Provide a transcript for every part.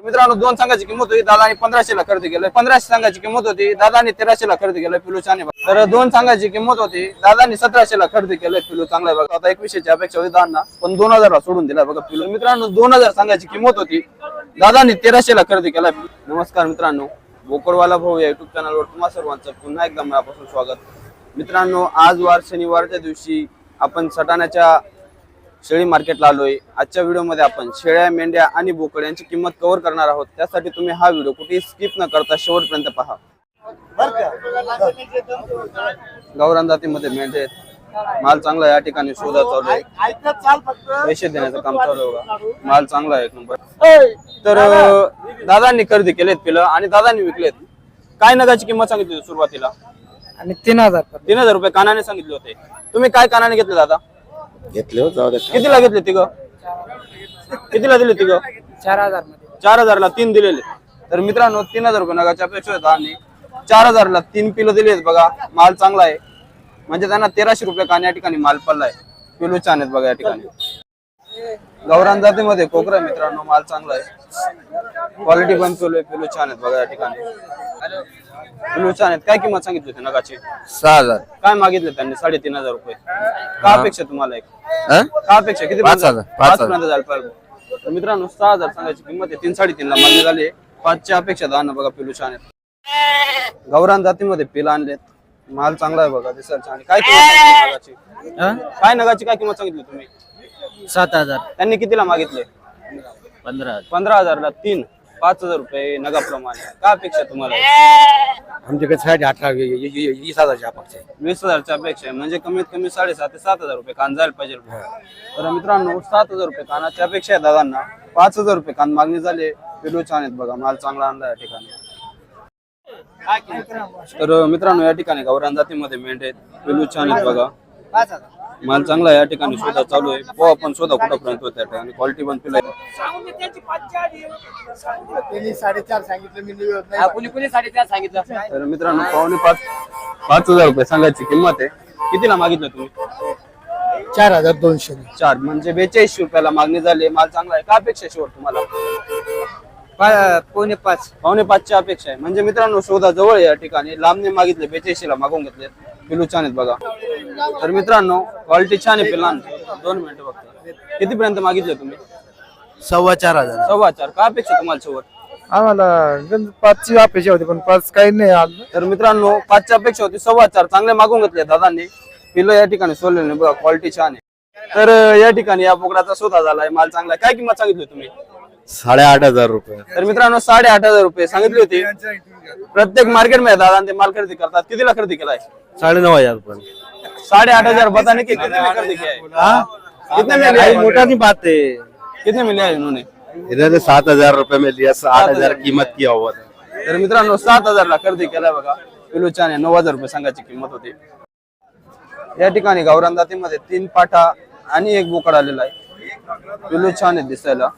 तर मित्रांनो दोन संघाची किंमत होती दादानी पंधराशे ला खरेदी केलं. पंधराशे संघाची किंमत होती दादानी तेराशे ला खरेदी केलं पिलू छान तर दोन संघाची किंमत होती दादानी सतराशे ला खरेदी केलं पिलू चांगला आहे बघा. आता एकवीसशेची अपेक्षा होती दादा पण दोन हजार ला सोडून दिला बघा पिलू. मित्रांनो दोन हजार संघाची किंमत होती दादानी तेराशे ला खरेदी केला. नमस्कार मित्रांनो बोकडवाला भाऊ या युट्यूब चॅनलवर तुम्हा सर्वांचं पुन्हा एकदा मनापासून स्वागत. मित्रांनो आज वार शनिवारच्या दिवशी आपण सटाण्याच्या शेळी मार्केटला आलोय. आजच्या व्हिडिओमध्ये आपण शेळ्या मेंढ्या आणि बोकड यांची किंमत कव्हर करणार आहोत. त्यासाठी तुम्ही हा व्हिडिओ कुठेही स्किप न करता शेवटपर्यंत पहा. गावरान जातीमध्ये मेंढे आहेत. माल चांगला आहे या ठिकाणी शोधा चालू आहे. पैसे देण्याचं काम चालू आहे बघा. माल चांगला आहे एक नंबर. तर दादांनी खरेदी केलेत पिलं आणि दादांनी विकलेत. काय नगाची किंमत सांगितली होती सुरुवातीला? आणि तीन हजार. तीन हजार रुपये कानाने सांगितले होते. तुम्ही काय कानाने घेतले दादा? घेतले हो जाऊ दे. कितीला घेतले तिघ? कितीला दिले तिघ? चार हजारमध्ये चार हजारला तीन दिलेले. तर मित्रांनो तीन हजार रुपये नगाच्या अपेक्षा होता आणि चार हजारला तीन किलो दिलेत बघा. माल चांगला आहे. म्हणजे त्यांना तेराशे रुपये कान या ठिकाणी माल पडलाय किलो छान आहेत बघा या ठिकाणी. गौरान जातीमध्ये कोकरा मित्रांनो माल चांगला आहे. क्वालिटी पण पिलो पिलो छान आहेत बघा या ठिकाणी. पिलो छान आहेत काय किंमत सांगितली होती नगाची? सहा हजार. काय मागितले त्यांनी? साडेतीन हजार रुपये. का अपेक्षा तुम्हाला एक? हं? का अपेक्षा किती पाच हजार, पाच हजार. पर्यंत जायला पाहिजे. तर मित्रांनो सहा हजार सांगायची किंमत आहे. तीन साडेतीन ला मागणी झाली आहे. पाचच्या अपेक्षा दहा ना बघा पिलू छान आहेत. गौरान जातीमध्ये पिल आणलेत. माल चांगला आहे बघा दिसायला छान आहे. काय किंमत सांगितली नगाची? काय नगाची काय किंमत सांगितली तुम्ही? सात हजार. त्यांनी कितीला मागितले? पंधरा पंधरा हजारला तीन. पाच हजार रुपये नगाप्रमाणे काय अपेक्षा तुम्हाला? आमच्याकडे साडे अठरा वीस हजारची अपेक्षा आहे. वीस हजारच्या अपेक्षा आहे. म्हणजे कमीत कमी साडेसात ते सात हजार रुपये कान जायला पाहिजे. तर मित्रांनो सात हजार रुपये कानाची अपेक्षा आहे दादांना. पाच हजार रुपये कान मागणी झाले पिलू छान आहेत बघा. माल चांगला आणला या ठिकाणी. तर मित्रांनो या ठिकाणी गौरान जातीमध्ये मेंढ आहेत. पिलू छान आहेत बघा. पाच हजार. माल चांगला आहे या ठिकाणी शोधा चालू आहे. हो आपण शोधा कुठंपर्यंत त्या ठिकाणी क्वालिटी पण पिला त्यांनी साडेचार सांगितलं मी कुणी कुणी साडेचार सांगितलं? तर मित्रांनो पावणे पाच पाच हजार रुपये सांगायची किंमत आहे. कितीला मागितलं तुम्ही? चार हजार दोनशे. चार म्हणजे बेचाळीसशे रुपयाला मागणी झाली. माल चांगला आहे. का अपेक्षा आहे शेवट तुम्हाला? पोणे पाच. पावणे पाचची अपेक्षा आहे. म्हणजे मित्रांनो शोधा जवळ आहे या ठिकाणी. लांबने मागितले बेचाळीसशे ला मागून घेतले पिलू छान आहेत बघा. तर मित्रांनो क्वालिटी छान आहे पिलांन दोन मिनिटं फक्त कितीपर्यंत मागितले तुम्ही? सव्वा चार हजार. सव्वा चार. का अपेक्षा तुम्हाला शेवट आम्हाला पाचची अपेक्षा होती पण पाच काही नाही आलं तर मित्रांनो पाचच्या अपेक्षा होती सव्वा चार. चांगले मागून घेतले दादांनी. पिलं या ठिकाणी सोडले नाही बघा क्वालिटी छान आहे. तर या ठिकाणी या बोकडाचा शोधा झालाय माल चांगला आहे. काय किंमत सांगितली तुम्ही? साडे आठ हजार रुपये. तर मित्रांनो साडे आठ हजार रुपये सांगितली होती. प्रत्येक मार्केटमध्ये दादा ते माल खरेदी करतात. कितीला खरेदी केलाय? साडे नऊ हजार रुपये साढ़े आठ हजार बताने के कितने में खरीदी किया है? कितने में लिया है? मोटा नहीं बात है. कितने में लिया है इन्होंने इधर सात हजार रुपये में लिया आठ हजार कीमत किया हुआ था। तर मित्रांनो सात हजार ला खरेदी केलाय बघा. आहे नऊ हजार रुपये सांगायची किंमत होती. या ठिकाणी गावरान जातीमध्ये तीन पाठा आणि एक बोकड आलेला आहे. पिलो छान आहे दिसायला.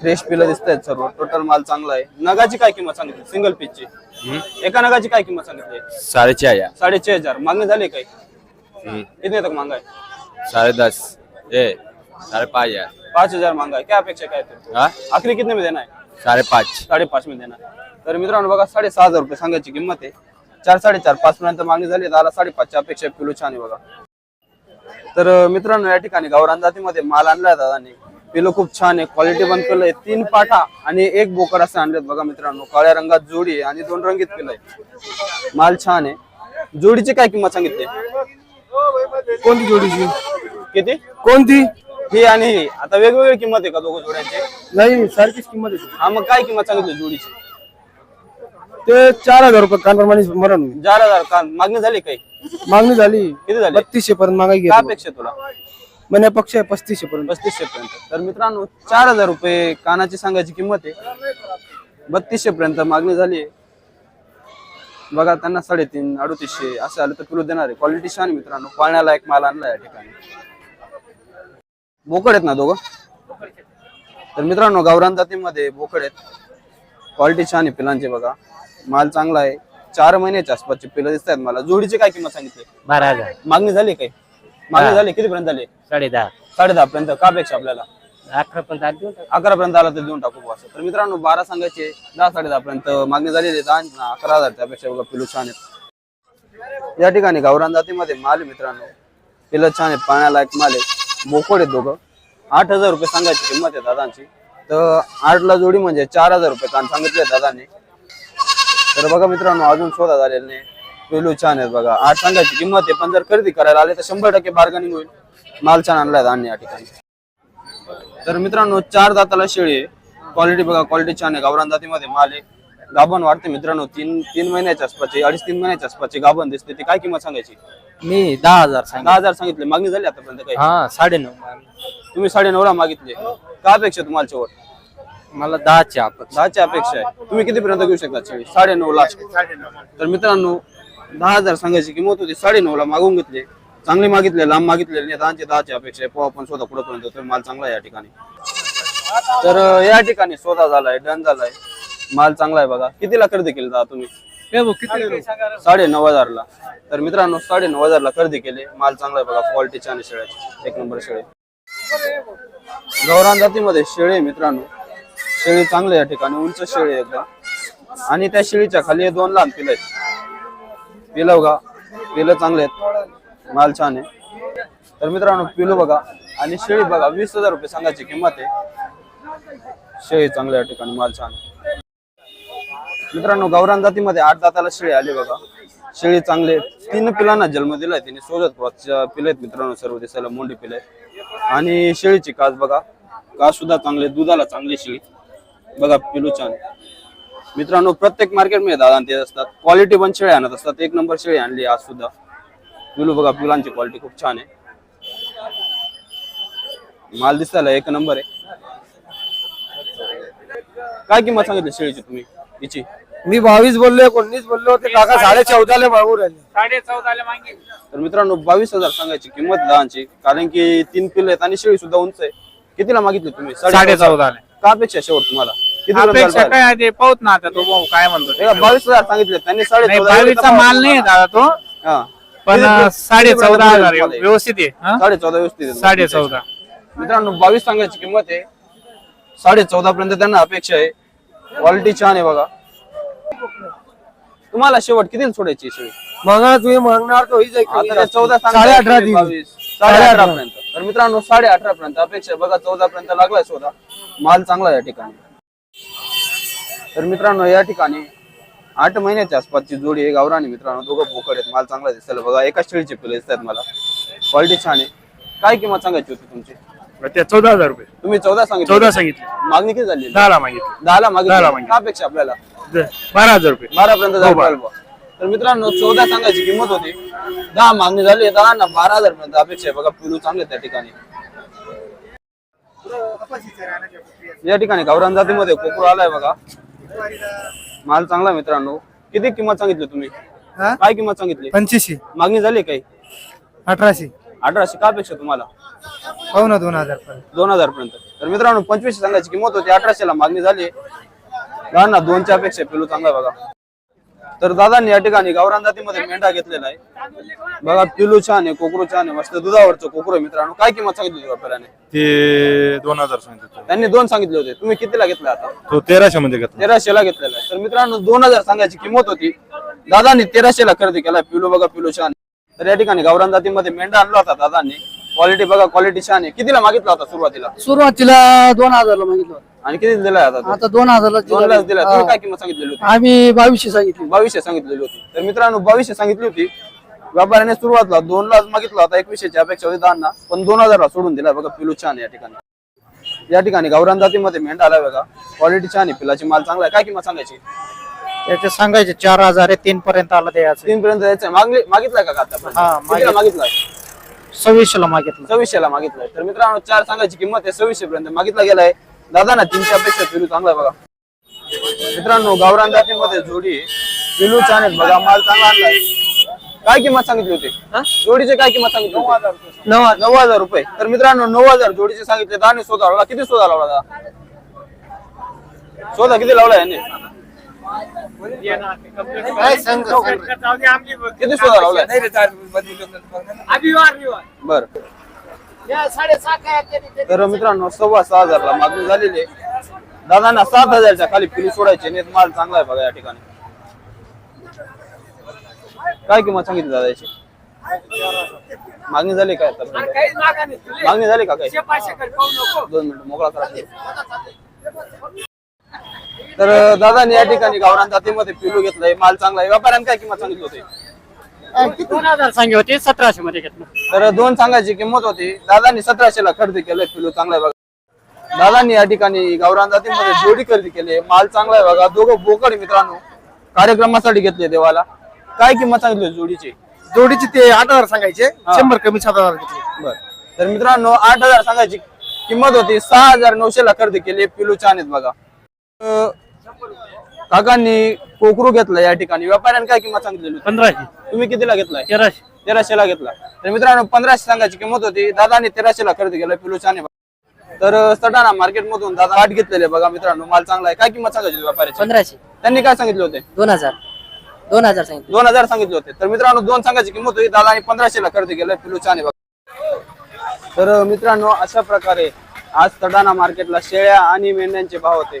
फ्रेश पिलं दिसत आहेत सर्व. टोटल माल चांगला आहे. नगाची काय किंमत सांगितली? सिंगल पीसची एका नगाची काय किंमत सांगितली? छह हजार साडेचे हजार. मागणी झाली काही कितने तक मांगा? है साढ़े दस ए साढ़े पाँच हजार पाच हजार मांगा है क्या अपेक्षा काय हाँ? आखरी कितने में देना है साढ़े पाँच साडेपाच में देणार. तर मित्रांनो बघा साडेसहा हजार रुपये सांगायची किंमत आहे. चार साडेचार पाच पर्यंत मागणी झाली. दादा साडेपाचच्या अपेक्षा किलो छान आहे बघा. तर मित्रांनो या ठिकाणी गावरान जातीमध्ये माल आणलाय दादानी. पिलो खूप छान आहे. क्वालिटी पण पिलं आहे तीन पाठा आणि एक बोकड असे आणलेत बघा मित्रांनो. काळ्या रंगात जोडी आहे आणि दोन रंगीत पिलं आहे माल छान आहे. जोडीची काय किंमत सांगितली? कोणती जोडीची? किती? कोणती? ही आणि ही. आता वेगवेगळी किंमत आहे का दोघं जोड्यांची? नाही सारखीच किंमत आहे. हा मग काय किंमत सांगितली जोडीची? ते चार हजार रुपये कानप्रमाणे मरण. चार हजार का मागणी झाली काही? मागणी झाली. किती झाली? बत्तीसशे पर्यंत मागाई काय अपेक्षा तुला? म्हणे पक्ष आहे पस्तीसशे पर्यंत. पस्तीसशे पर्यंत. तर मित्रांनो चार हजार रुपये कानाची सांगायची किंमत आहे. बत्तीसशे पर्यंत मागणी झाली आहे. बघा त्यांना साडेतीन अडतीसशे असं आलं तर किलो देणार आहे. क्वालिटी छान आहे मित्रांनो. पाळण्याला एक माल आणला या ठिकाणी. बोकड आहेत ना दोघं? तर मित्रांनो गावरान जातीमध्ये बोकड आहेत. क्वालिटी छान आहे पिलांची बघा. माल चांगला आहे. चार महिन्याच्या आसपासची पिलं दिसत आहेत मला. जोडीची काय किंमत सांगितली? बारा हजार. मागणी झाली काही? मागणी झाली कितीपर्यंत झाली? साडे दहा साडे दहा पर्यंत का अपेक्षा आपल्याला? अकरा टाक. अकरा पर्यंत आला तर देऊन टाकू बुवा असं. तर मित्रांनो बारा संघाचे दहा साडे दहा पर्यंत मागणी झालेली आहे. दहा अकरा हजार त्यापेक्षा बघा पिलू छान आहेत. या ठिकाणी गावरान जातीमध्ये माल आहे मित्रांनो. पिलं छान आहेत पाण्यालायक माल आहे. बोकोड आहेत दोघं. आठ हजार रुपये सांगायची किंमत आहे दादांची. तर आठला जोडी म्हणजे चार हजार रुपये कान सांगितले दादांनी. तर बघा मित्रांनो अजून शोधा झालेला नाही. पिलू छान आहेत बघा. आठ सांगायची किंमत आहे पण जर खरेदी करायला आले तर शंभर टक्के बार्गनिंग होईल. माल छान आणलाय दादांनी या ठिकाणी. तर मित्रांनो चार दाताला शेळी आहे. क्वालिटी बघा क्वालिटी छान आहे. गावरान जातीमध्ये माल आहे. गाभण वाढते मित्रांनो तीन तीन महिन्याच्या आसपासची अडीच तीन महिन्याच्या आसपासची गाभण दिसते. ती काय किंमत सांगायची? मी दहा हजार सांग दहा हजार सांगितले. मागणी झाली आतापर्यंत काही? हा साडे नऊ तुम्ही साडे ला मागितले. का अपेक्षा आहे तुम्हाला शेवट? मला दहाची आपण दहाची अपेक्षा आहे. तुम्ही कितीपर्यंत घेऊ शकता शेळी? साडे नऊ ला तर मित्रांनो दहा हजार सांगायची किंमत होती साडे नऊ ला मागून घेतले. चांगले मागितले लांब मागितले नाही दहाचे दहाची अपेक्षा आहे. पोहा पण स्वतः पुढे पर्यंत माल चांगला आहे या ठिकाणी. तर या ठिकाणी स्वतः झालाय डन झालाय. माल चांगला आहे बघा. कितीला खरेदी केली दादा तुम्ही? साडे नऊ हजारला. तर मित्रांनो साडे नऊ हजारला खरेदी केले. माल चांगला आहे बघा क्वालिटी छान आहे शेळ्याची. एक नंबर शेळे. गौरान जातीमध्ये शेळे आहे मित्रांनो. शेळी चांगले या ठिकाणी. उंच शेळी आहे एकदम आणि त्या शेळीच्या खाली दोन लहान पिलं आहेत. पिलं बघा. पिलं चांगले आहेत. माल छान आहे. तर मित्रांनो पिलू बघा आणि शेळी बघा. वीस हजार रुपये सांगायची किंमत आहे. शेळी चांगल्या ठिकाणी माल छान आहे. मित्रांनो गावरान जातीमध्ये आठ दाताला शेळी आली बघा. शेळी चांगले तीन पिलांना जन्म दिलाय तिने. सोजत पिलेत पिले आहेत मित्रांनो सर्व दिसायला मोंडी पिले आणि शेळीची कास बघा. कास सुद्धा चांगले दुधाला चांगली शेळी. बघा पिलू छान मित्रांनो प्रत्येक मार्केटमध्ये दादा ते असतात. क्वालिटी पण शेळी आणत असतात. एक नंबर शेळी आणली आज सुद्धा. पिलू बघा पिलांची क्वालिटी खूप छान आहे. माल दिसायला एक नंबर आहे. काय किंमत सांगितली शेळीची तुम्ही? हिची? मी बावीस बोललोय कोणीच बोललो ते काका साडे चौदाला मागू राहिले. तर मित्रांनो बावीस हजार सांगायची किंमत दहाची कारण की तीन पिल्ले आहेत आणि शेळी सुद्धा उंच आहे. कितीला मागितली तुम्ही? साडे चौदाला का अपेक्षा शेवट तुम्हाला? अपेक्षा काय आहे ते पाहत ना आता तो भाऊ काय म्हणतो ते. बावीस हजार सांगितले त्यांनी साडे नाही चौदा बावीसचा माल नाही आहे दादा तो हा. पण साडे पर्यंत चौदा हजार हे? व्यवस्थित आहे हा? साडे चौदा व्यवस्थित आहे. साडे चौदा मित्रांनो बावीस सांगायची किंमत आहे साडे चौदा पर्यंत त्यांना अपेक्षा आहे क्वालिटी छान आहे बघा तुम्हाला शेवट किती सोडायची शेळी मग तुम्ही मागणार तो हीच. आता चौदा साडे अठरा दिली साडे अठरा पर्यंत तर मित्रांनो साडे अठरा पर्यंत अपेक्षा आहे. बघा चौदा पर्यंत लागलाय शोधा माल चांगला आहे या ठिकाणी तर मित्रांनो या ठिकाणी आठ महिन्याच्या आसपासची जोडी आहे. गावरानी मित्रांनो दोघं भोकड आहेत. माल चांगला दिसतात बघा एका शेळीचे पिले दिसतात मला. क्वालिटी छान आहे. काय किंमत सांगायची होती तुमची? ते चौदा हजार रुपये. तुम्ही चौदा सांगितलं. चौदा सांगितले. मागणी किती झाली? दहाला मागितले. दहाला दहाला मागितली. मागितली. का अपेक्षा आपल्याला? बारा हजार रुपये. बारा पर्यंत जायला पाहिजे. बुवा. तर मित्रांनो चौदा सांगायची किंमत होती. दहा मागणी झाली दहा ना बारा हजार पर्यंत अपेक्षा आहे. बघा पिलू चांगले त्या ठिकाणी. या ठिकाणी गावरान जातीमध्ये कोकरू आलाय बघा. माल चांगला मित्रांनो. किती किंमत सांगितली तुम्ही? हा? काय किंमत सांगितली? पंच्याऐंशी मागणी झाली काही? अठराशे. अठराशे का अपेक्षा तुम्हाला? पाहू ना दोन हजार पर्यंत. दोन हजार पर्यंत. तर मित्रांनो पंचवीसशे सांगायची किंमत होती. अठराशे ला मागणी झाली ना दोनच्या अपेक्षा पिलू चांगला बघा. तर दादांनी या ठिकाणी गावरान जातीमध्ये मेंढा घेतलेला आहे. बघा पिलू छान आहे कोकरू छान आहे मस्त दुधावरचं कोकरू आहे मित्रांनो. काय किंमत सांगितली होती व्यापाऱ्याने? ते दोन हजार सांगितलं त्यांनी दोन सांगितले होते. तुम्ही कितीला घेतला आता? तो तेराशे मध्ये घेतला. तेराशे ला घेतलेला आहे. तर मित्रांनो दोन हजार सांगायची किंमत होती. दादांनी तेराशे ला खरेदी केला. पिलू बघा पिलू छान आहे. तर या ठिकाणी गावरान जातीमध्ये मेंढा आणला होता दादांनी. क्वालिटी बघा क्वालिटी छान आहे. कितीला मागितला होता सुरुवातीला? सुरुवातीला दोन हजारला मागितलं होतं. आणि किती दिलाय आता तो? आता दोन हजारला दोन लाख दिला. तुम्ही काय किंमत सांगितलेली होती? आम्ही बावीसशे सांगितली. बावीसशे सांगितलेली होती. तर मित्रांनो बावीसशे सांगितली होती. व्यापाऱ्याने सुरुवातला दोन लाख मागितला होता एकवीसशेची अपेक्षा होती दहाना पण दोन हजारला सोडून दिला. बघा पिलू छान आहे या ठिकाणी. या ठिकाणी गावरान जातीमध्ये मेंढा आला बघा. क्वालिटी छान आहे. पिलाची माल चांगला आहे. काय किंमत सांगायची? त्याचे सांगायचे चार हजार आहे तीन पर्यंत आलं द्यायचं. तीन पर्यंत द्यायचं मागली मागितलाय का आता हा, कितीला मागितलाय? सव्वीसशे ला मागितलं. सव्वीसशे ला मागितलाय. तर मित्रांनो चार सांगायची किंमत आहे सव्वीसशे पर्यंत मागितला गेलाय. दादा ना तीनशे अपेक्षा पिलू चांगला आहे बघा. मित्रांनो गावरान जातीमध्ये जोडी आहे. पिलू छान आहेत बघा माल चांगला आणलाय. काय किंमत सांगितली होती? जोडीचे काय किंमत सांगितली नऊ नऊ हजार. रुपये. तर मित्रांनो नऊ हजार जोडीचे सांगितले दहा शोधा लावला किती शोधा लावला दादा? शोधा किती लावला याने? किती लावलाय? बर. तर मित्रांनो सव्वा सहा हजारला मागणी झालेली आहे. दादांना सात हजारच्या खाली पिलू सोडायचे नेत माल चांगला आहे बघा या ठिकाणी. काय किंमत सांगितली दादाची? मागणी झाली काय मागणी झाली का काय दोन मिनिट मोकळा करा. तर दादाने या ठिकाणी गावरान जातीमध्ये पिलू घेतलंय. माल चांगला आहे. व्यापाऱ्याने काय किंमत सांगितली होती? दोन हजार सांगे होते सतराशे मध्ये घेतलं. तर दोन सांगायची किंमत होती. दादांनी सतराशे ला खरेदी केलंय पिलू चांगला आहे बघा. दादांनी या ठिकाणी गावरान जातीमध्ये जोडी खरेदी केली माल चांगला आहे बघा. दोघं बोकड मित्रांनो. कार्यक्रमासाठी घेतले देवाला. काय किंमत सांगितली होती जोडीची? जोडीचे ते आठ हजार सांगायचे. शंभर कमी सात हजार घेतले. बर. तर मित्रांनो आठ हजार सांगायची किंमत होती. सहा हजार नऊशे ला खरेदी केली पिलू छान आहेत बघा. अं, काकांनी कोकरू घेतला या ठिकाणी. व्यापाऱ्याने काय किंमत सांगितलेली होती? पंधराशे. तुम्ही कितीला घेतलाय? तेराशे. तेराशे ला घेतला. तर मित्रांनो पंधराशे सांगायची किंमत होती. दादाने तेराशे ला खरेदी केलं पिलू छान आहे बघा. तर सटाणा मार्केट मधून दादा आठ घेतलेले बघा मित्रांनो माल चांगला आहे. काय किंमत सांगायची होती व्यापाऱ्याची? पंधराशे. त्यांनी काय सांगितले होते? दोन हजार. दोन हजार सांगितले. दोन हजार सांगितले होते. तर मित्रांनो दोन सांगायची किंमत होती. दादाने पंधराशे ला खरेदी केलं पिलू छान आहे बघा. तर मित्रांनो अशा प्रकारे आज तडाणा मार्केटला शेळ्या आणि मेंढ्यांचे भाव होते.